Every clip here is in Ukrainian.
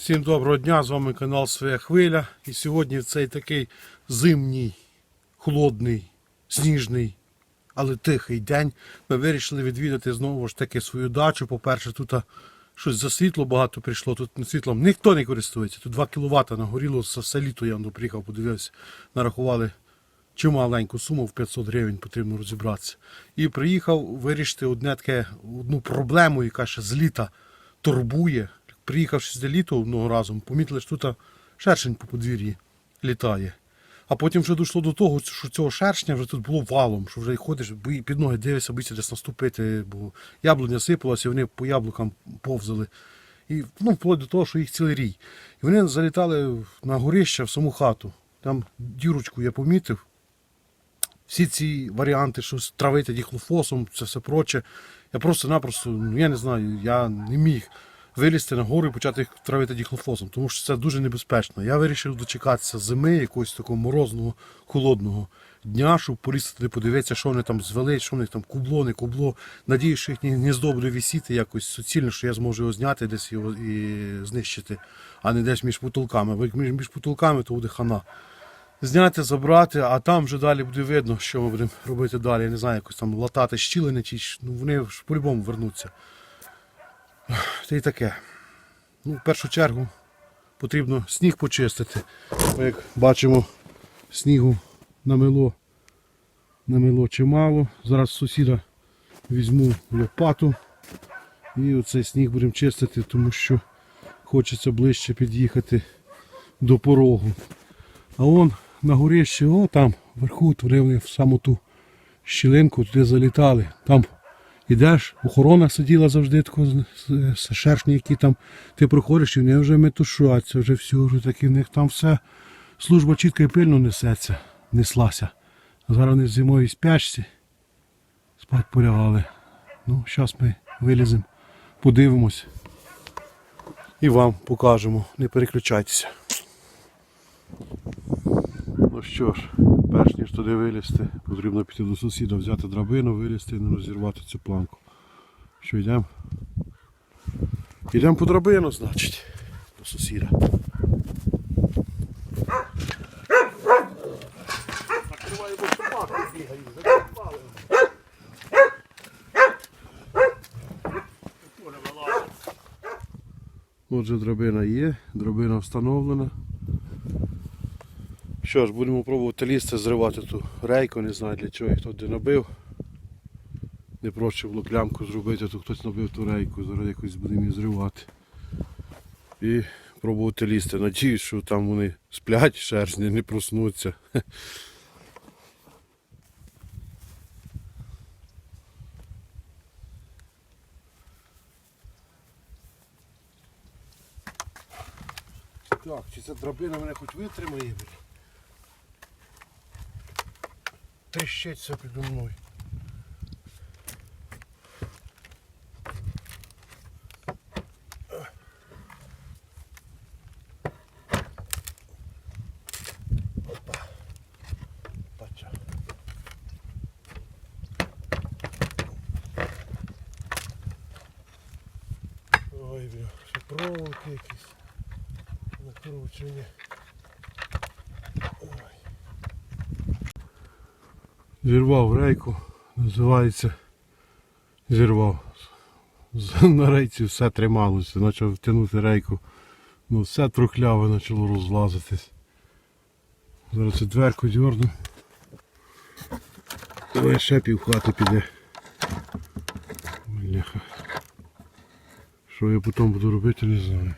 Всім доброго дня, з вами канал Своя Хвиля. І сьогодні в цей такий зимній, холодний, сніжний, але тихий день ми вирішили відвідати знову ж таки свою дачу. По-перше, тут щось за світло багато прийшло, тут світлом ніхто не користується. Тут 2 кВт нагоріло за все літо, я воно приїхав, подивився, нарахували чималеньку суму в 500 гривень потрібно розібратися. І приїхав вирішити одне таке, одну проблему, яка ще з літа турбує. Приїхавши з літа одного разу, помітили, що тут шершень по подвір'ї літає. А потім вже дійшло до того, що цього шершня вже тут було валом, що вже ходиш, під ноги дивишся, боїшся десь наступити, бо яблуня сипалася, і вони по яблукам повзали. І ну, вплоть до того, що їх цілий рій. І вони залітали на горище в саму хату. Там дірочку я помітив, всі ці варіанти, що травити діхлофосом, це все проче. Я просто-напросто, ну я не знаю, я не міг вилізти на гору і почати їх травити діхлофосом, тому що це дуже небезпечно. Я вирішив дочекатися зими, якогось такого морозного, холодного дня, щоб полізти туди подивитися, що вони там звели, що в них там кубло, не кубло. Надіюсь, що їхнє гніздо буде висіти якось суцільно, що я зможу його зняти, десь його і знищити, а не десь між потолками. Бо як між, між потолками, то буде хана зняти, забрати, а там вже далі буде видно, що ми будемо робити далі. Я не знаю, якось там латати щілини, чи ну вони по-любому вернуться. Та й таке. Ну, в першу чергу потрібно сніг почистити. Бо як бачимо, снігу намело, намело чимало. Зараз сусіда візьму лопату і оцей сніг будемо чистити, тому що хочеться ближче під'їхати до порогу. А он на горищі, о там, вверху, туди в саму ту щілинку, туди залітали. Там ідеш, охорона сиділа завжди тако, шершні, які там ти проходиш, і вони вже метушаться, вже все, вже такі, в них там все. Служба чітко і пильно несеться, неслася. Зараз вони в зимовій спячці спать полягали. Ну, зараз ми виліземо, подивимось і вам покажемо. Не переключайтеся. Ну що ж, перш ніж туди вилізти, потрібно піти до сусіда, взяти драбину, вилізти і не розірвати цю планку. Що йдемо? Йдемо по драбину, значить, до сусіда. Накриваю, бо собаки бігають. Отже, драбина є, драбина встановлена. Що ж, будемо пробувати лізти, зривати ту рейку, не знаю для чого їх тут набив. Не проще було клямку зробити, то хтось набив ту рейку, зараз якось будемо її зривати. І пробувати лізти. Надіюсь, що там вони сплять, шершні, не проснуться. Так, чи ця драбина мене хоч витримає? блін? Тріщить все підо мною. Опа. Бача. Ой, бля, ще проволоки якісь накручені. Зірвав рейку, називається. Зірвав. На рейці все трималося, почав тягнути рейку. Ну все трухляве почало розлазитись. Зараз цю дверку дьорну. Давай ще пів хати піде. Бляха. Що я потім буду робити, не знаю.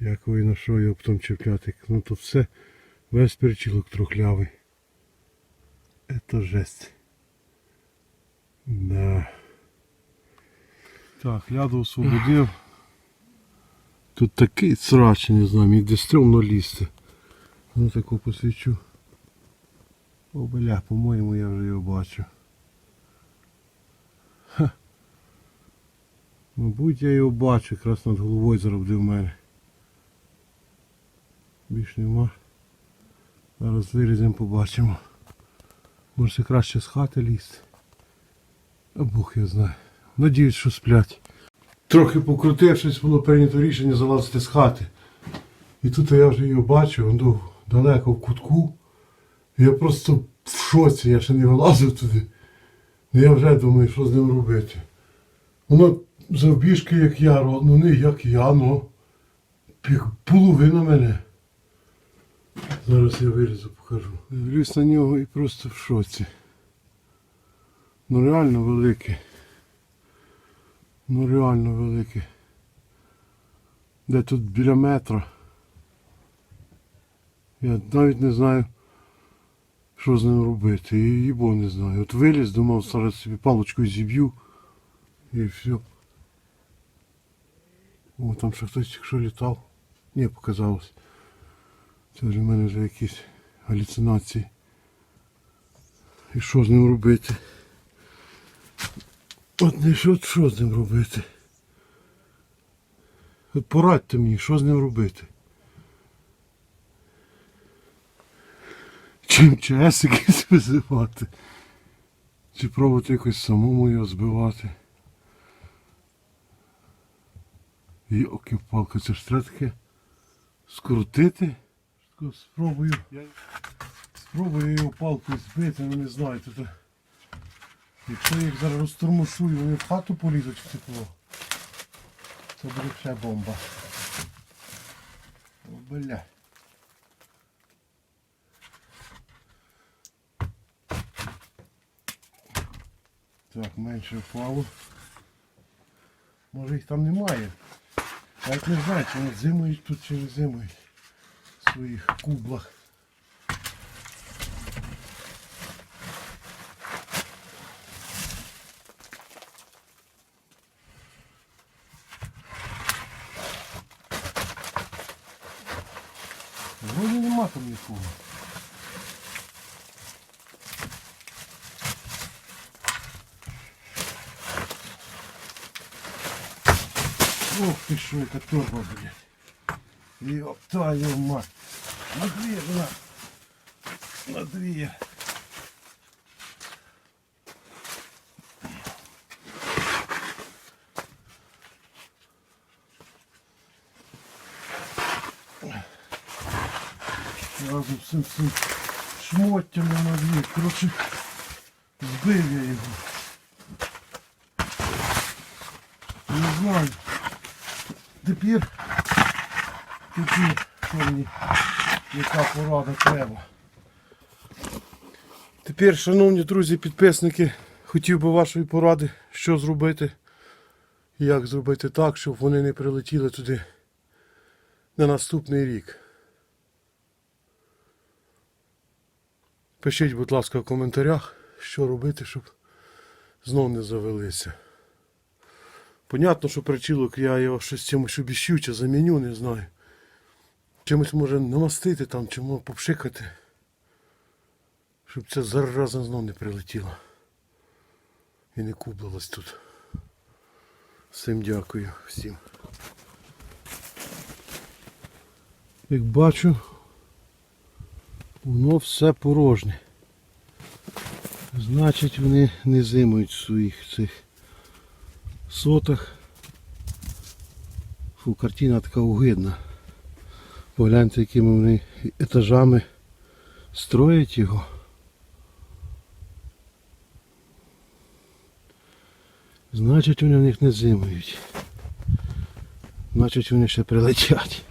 Як і на що його потім чіпляти. Ну тут все, весь перечілок трухлявий. Это жесть. Да. Так, ляду освободив. Тут такий срач, не знаю, мені де стрьомно лізти. Ну таку посвічу. О, бля, по-моєму я вже його бачу. Ха. Мабуть, я його бачу, якраз над головою буде в мене. Більш нема. Зараз виріземо, побачимо. Може краще з хати лізти. А Бог його знає. Надіюсь, що сплять. трохи покрутившись, було прийнято рішення залазити з хати. І тут я вже його бачив, він далеко в кутку. Я просто в шоці, я ще не вилазив туди. Ну я вже думаю, що з ним робити. Воно завбіжки, як я, ну не як я, ну як половина мене. Зараз я вилізу, покажу. Дивлюсь на нього і просто в шоці. Ну реально великий. Ну реально великий. Де тут біля метра. Я навіть не знаю, що з ним робити. І їбо не знаю. От виліз, думав, зараз собі паличкою зіб'ю. І все. О, там ще хтось якщо літав. Ні, показалось. Це вже в мене вже якісь галюцинації. І що з ним робити? От не що, що з ним робити? От порадьте мені, що з ним робити? Чим ЧС якийсь визивати? Чи пробувати якось самому його збивати? Йоки палка, це ж треба таке скрутити. Тако Спробую. Спробую його палкою збити, але не знаю. Тут, е, якщо я їх зараз розтормошую, вони в хату полізуть в тепло. Це буде ще бомба. О, бля. Так, менше впало. Може їх там немає. Як не знаю, чи вони зимують тут, чи не зимують своїх кублах. Вроді нема там нікого. Ох ты что, это торба, блядь. Ёб твою мать. На дверь, на. На дверь. Разом з цим, цим на двір. Короче, збив я його. Не знаю. Тепер, тепер, що мені, яка порада треба. Тепер, шановні друзі, підписники, хотів би вашої поради, що зробити, як зробити так, щоб вони не прилетіли туди на наступний рік. Пишіть, будь ласка, в коментарях, що робити, щоб знов не завелися. Понятно, що причілок я його щось чимось обіщу чи заміню, не знаю. Чимось може намастити там, чи може попшикати. Щоб ця зараза знов не прилетіла. І не кублилась тут. Всім дякую всім. Як бачу, воно все порожнє. Значить вони не зимують в своїх цих сотах. Фу, картина така огидна. Погляньте, якими вони етажами строять його. Значить вони в них не зимують. Значить вони ще прилетять.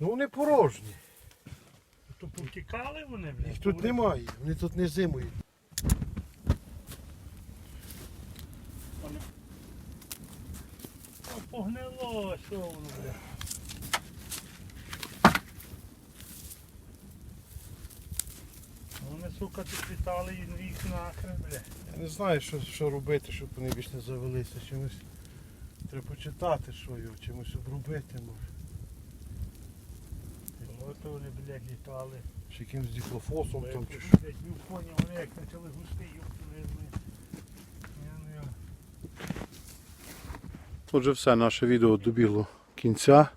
Ну вони порожні. То повтікали вони, блядь? Їх тут немає, вони тут не зимують. Погнило, що воно, блядь. Вони, сука, тут літали і їх нахрен, блядь. Я не знаю, що, що робити, щоб вони більш не завелися. Чимось треба почитати, що його, чимось обробити може. От вони, блядь, літали. Чи якимось діхлофосом там чи що. блядь, ну, поняв, вони як почали густи, юбки, блядь. Я не... Отже, все, наше відео добігло кінця.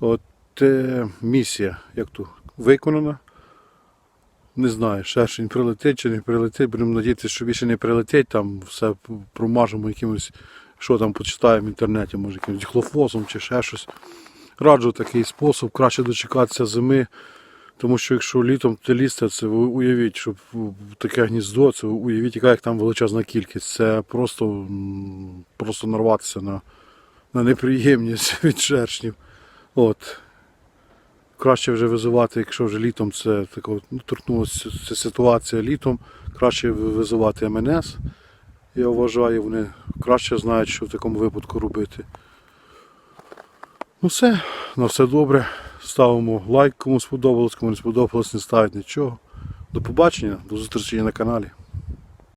От е, місія, як тут, виконана. Не знаю, шершень прилетить чи не прилетить. Будемо надіятися, що більше не прилетить, там все промажемо якимось, що там почитаємо в інтернеті, може якимось дихлофосом чи ще щось. Раджу такий спосіб, краще дочекатися зими. Тому що якщо літом ти лізти, це ви уявіть, що таке гніздо, це уявіть, яка як там величезна кількість. Це просто, просто нарватися на, на неприємність від шершнів. От. Краще вже визивати, якщо вже літом це тако, ну, торкнулася ситуація літом, краще визивати МНС. Я вважаю, вони краще знають, що в такому випадку робити. Ну все, на все добре. Ставимо лайк, кому сподобалось, кому не сподобалось, не ставить нічого. До побачення, до зустрічі на каналі.